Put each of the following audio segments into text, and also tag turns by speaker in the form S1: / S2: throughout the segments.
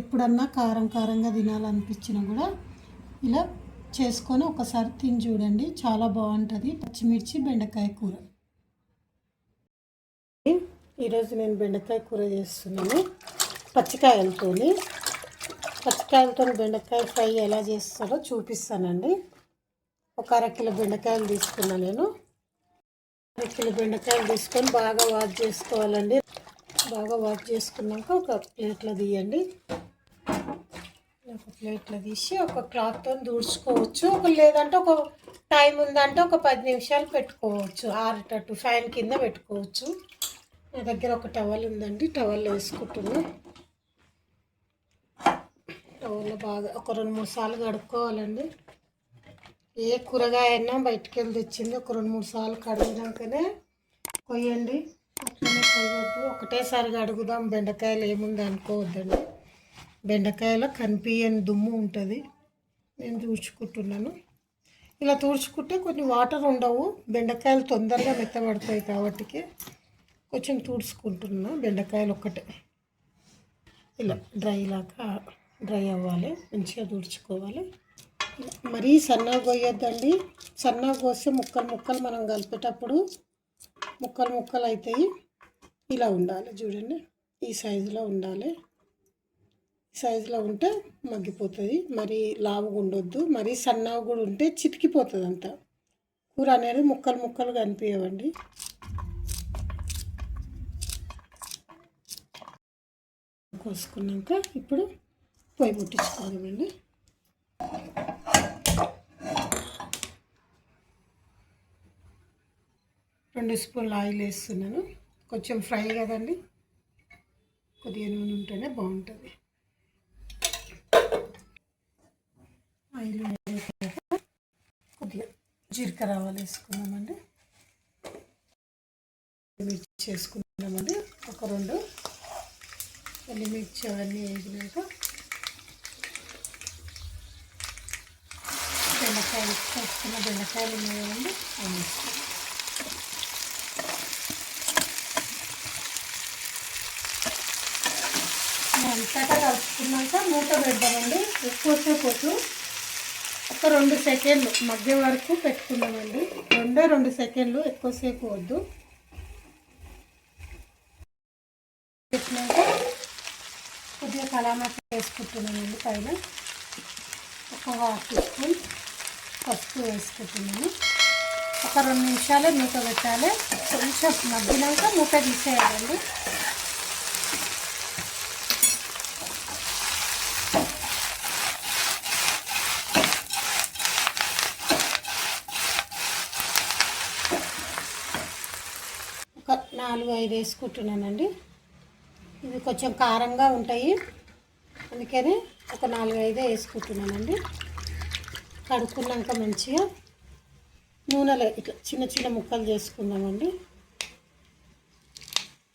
S1: ఎప్పుడన్నా కారం కారంగా తినాలనిపించినా కూడా ఇలా చేసుకొని ఒకసారి తిని చూడండి. చాలా బాగుంటుంది. పచ్చిమిర్చి బెండకాయ కూర. ఈరోజు నేను బెండకాయ కూర చేస్తున్నాను. పచ్చికాయలతో పచ్చికాయలతో బెండకాయ ఫ్రై ఎలా చేస్తారో చూపిస్తానండి. ఒక అరకిలో బెండకాయలు తీసుకున్నా నేను. అరకిలో బెండకాయలు తీసుకొని బాగా వాష్ చేసుకోవాలండి. బాగా వాష్ చేసుకున్నాక ఒక ప్లేట్లో తీయండి. ఒక ప్లేట్లో తీసి ఒక క్లాత్తో దూడ్చుకోవచ్చు. ఒక లేదంటే ఒక టైం ఉందంటే ఒక పది నిమిషాలు పెట్టుకోవచ్చు. ఆరేటట్టు ఫ్యాన్ కింద పెట్టుకోవచ్చు. నా దగ్గర ఒక టవల్ ఉందండి. టవల్ వేసుకుంటున్నా. టవల్లో బాగా ఒక రెండు మూడు సార్లు కడుక్కోవాలండి. ఏ కూరగాయ అయినా బయటికి వెళ్ళి తెచ్చింది ఒక రెండు మూడు సార్లు కడిగినాకనే కొయ్యండి. అట్లనే కొయ్యొద్దు ఒకటేసారి బెండకాయలు ఏముంది అనుకోవద్దండి. బెండకాయలో కనిపించని దుమ్ము ఉంటుంది. నేను తుడుచుకుంటున్నాను ఇలా తుడుచుకుంటే కొన్ని వాటర్ ఉండవు. బెండకాయలు తొందరగా మెత్తబడతాయి కాబట్టి కొంచెం తూడ్చుకుంటున్నా బెండకాయలు ఒక్కటే. ఇలా డ్రై లాగా డ్రై అవ్వాలి. మంచిగా తుడుచుకోవాలి మరీ సన్నగా కోయొద్దండి సన్నగా కోస్తే ముక్కలు ముక్కలు మనం కలిపేటప్పుడు ముక్కలు ముక్కలు అవుతాయి ఇలా ఉండాలి చూడండి. ఈ సైజులో ఉండాలి. ఈ సైజులో ఉంటే మగ్గిపోతుంది. మరి లావుగా ఉండొద్దు. మరీ సన్నగా కూడా ఉంటే చితికిపోతుంది అంతా కూర అనేది ముక్కలు ముక్కలు కనిపించవండి. కోసుకున్నాక ఇప్పుడు పొయ్యి ముట్టించుకుందామండి రెండు స్పూన్లు ఆయిల్ వేస్తున్నాను. కొంచెం ఫ్రై కదండి. కొద్దిగా నూనె ఉంటేనే బాగుంటుంది. ఆయిల్ కొద్దిగా జీలకర్ర ఆవాలు వేసుకున్నామండి మిర్చి చేసుకున్నామండి ఒక రెండు మిర్చి అవన్నీ వేసినాక బెండకాయలు చేసుకున్న బెండకాయలు ఉన్నాయండి. అవి అంతటా కలుపుకున్నాక మూత పెడదామండి. ఎక్కువసేపు వద్దు. ఒక రెండు సెకండ్లు మధ్య వరకు పెట్టుకున్నామండి రెండే రెండు సెకండ్లు ఎక్కువసేపు వద్దు. పెట్టినాక కొద్దిగా కలామా వేసుకుంటున్నామండి పైన. ఒక హాఫ్ స్పూన్ పసుపు వేసుకుంటున్నాను. ఒక రెండు నిమిషాలు మూత పెట్టాలి. కొంచెం మగ్గినాక మూత తీసేయాలండి ఒక నాలుగు ఐదు వేసుకుంటున్నానండి. ఇవి కొంచెం కారంగా ఉంటాయి. అందుకని ఒక నాలుగు ఐదే వేసుకుంటున్నానండి. కడుక్కున్నాక మంచిగా నూనెలో ఇట్లా చిన్న చిన్న ముక్కలు చేసుకుందామండి.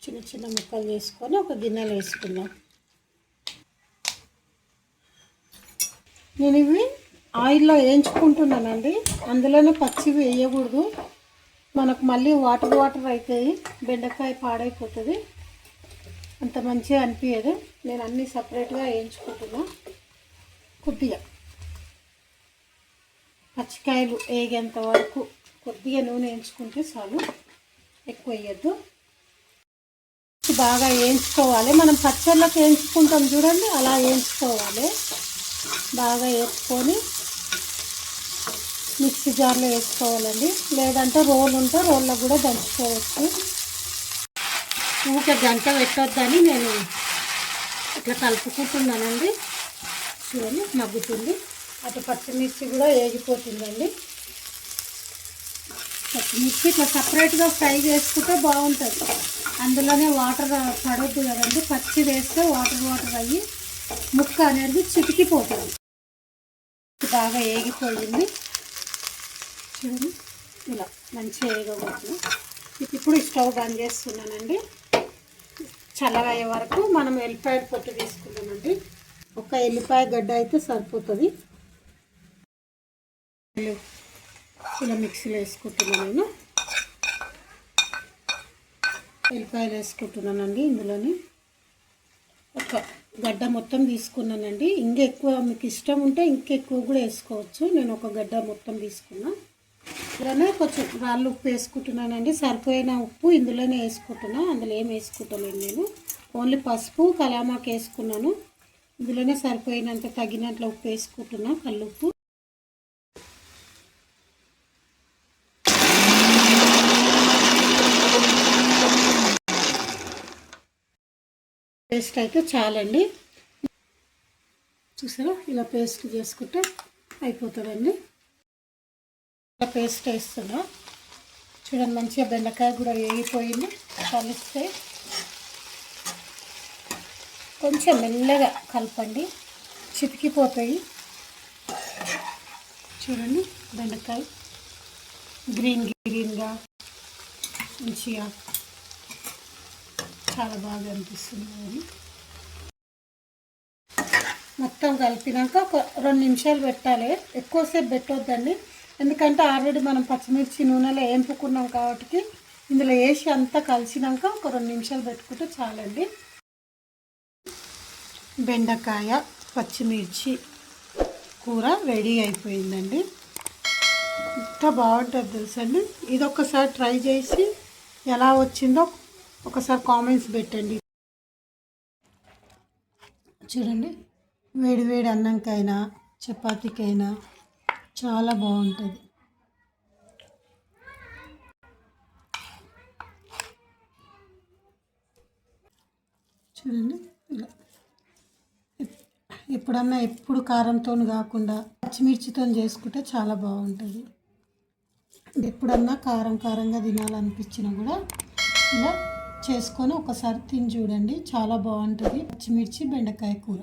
S1: చిన్న చిన్న ముక్కలు చేసుకొని ఒక గిన్నెలో వేసుకుందాం. నేను ఇవి ఆయిల్లో వేయించుకుంటున్నానండి. అందులోనే పచ్చివి వేయకూడదు. మనకు మళ్ళీ వాటర్ వాటర్ అవుతాయి బెండకాయ పాడైపోతుంది. అంత మంచిగా అనిపించదు నేను అన్నీ సపరేట్గా వేయించుకుంటున్నా. కొద్దిగా. పచ్చికాయలు వేగేంత వరకు కొద్దిగా నూనె వేయించుకుంటే చాలు. ఎక్కువ వేయద్దు. బాగా వేయించుకోవాలి. మనం పచ్చళ్ళకి వేయించుకుంటాం చూడండి అలా వేయించుకోవాలి. బాగా వేసుకొని మిక్సీ జార్లో వేసుకోవాలండి. లేదంటే రోల్ ఉంటే రోల్లో కూడా దంచుకోవచ్చు. ఊకే గంట పెట్టొద్దని నేను ఇట్లా కలుపుకుంటున్నానండి. చూడండి మగ్గుతుంది. అటు పచ్చిమిర్చి కూడా వేగిపోతుందండి. పచ్చిమిర్చి ఇట్లా సపరేట్గా ఫ్రై చేసుకుంటే బాగుంటుంది. అందులోనే వాటర్ పడొద్దు కదండి. పచ్చి వేస్తే వాటర్ వాటర్ అయ్యి ముక్క అనేది చితికిపోతుంది బాగా వేగిపోయింది. చూడండి. ఇలా మంచిగా వేగబోతుంది ఇప్పుడు స్టవ్ బంద్ చేస్తున్నానండి. చల్లగయ్యే వరకు మనం ఎల్లిపాయ పొట్టు తీసుకుంటామండి. ఒక ఎల్లిపాయ గడ్డ అయితే సరిపోతుంది. ఇలా మిక్సీలో వేసుకుంటున్నాను నేను. ఎల్లిపాయలు వేసుకుంటున్నానండి ఇందులోని. ఒక గడ్డ మొత్తం తీసుకున్నానండి. ఇంకా ఎక్కువ మీకు ఇష్టం ఉంటే ఇంకెక్కువ కూడా వేసుకోవచ్చు. నేను ఒక గడ్డ మొత్తం తీసుకున్నాను ఇలానే కొంచెం రాళ్ళు ఉప్పు వేసుకుంటున్నానండి. సరిపోయిన ఉప్పు ఇందులోనే వేసుకుంటున్నా. అందులో ఏం వేసుకుంటలేను నేను. ఓన్లీ పసుపు కలామాకు వేసుకున్నాను. ఇందులోనే సరిపోయినంత తగినట్లు ఉప్పు వేసుకుంటున్నా కల్లుప్పు. పేస్ట్ అయితే చాలండి. చూసారా? ఇలా పేస్ట్ చేసుకుంటే అయిపోతుందండి. పేస్ట్ వేస్తున్నా. చూడండి మంచిగా బెండకాయ కూడా వేగిపోయింది. కలిస్తే కొంచెం మెల్లగా కలపండి. చితికిపోతాయి. చూడండి బెండకాయ గ్రీన్ గ్రీన్గా మంచిగా చాలా బాగా అనిపిస్తుంది అది. మొత్తం కలిపినాక ఒక రెండు నిమిషాలు పెట్టాలి. ఎక్కువసేపు పెట్టొద్దండి. ఎందుకంటే ఆల్రెడీ మనం పచ్చిమిర్చి నూనెలో వేంపుకున్నాం కాబట్టి ఇందులో వేసి అంతా కలిసినాక ఒక రెండు నిమిషాలు పెట్టుకుంటే చాలండి. బెండకాయ పచ్చిమిర్చి కూర రెడీ అయిపోయిందండి. ఇంత బాగుంటుంది తెలుసండి. ఇది ఒక్కసారి ట్రై చేసి ఎలా వచ్చిందో ఒకసారి కామెంట్స్ పెట్టండి. చూడండి వేడి వేడి అన్నంకైనా చపాతీకైనా చాలా బాగుంటుంది. చూడండి ఇలా. ఎప్పుడన్నా ఎప్పుడు కారంతో కాకుండా పచ్చిమిర్చితో చేసుకుంటే చాలా బాగుంటుంది. ఎప్పుడన్నా కారం కారంగా తినాలనిపించినా కూడా ఇలా చేసుకొని ఒకసారి తిని చూడండి. చాలా బాగుంటుంది. పచ్చిమిర్చి బెండకాయ కూర.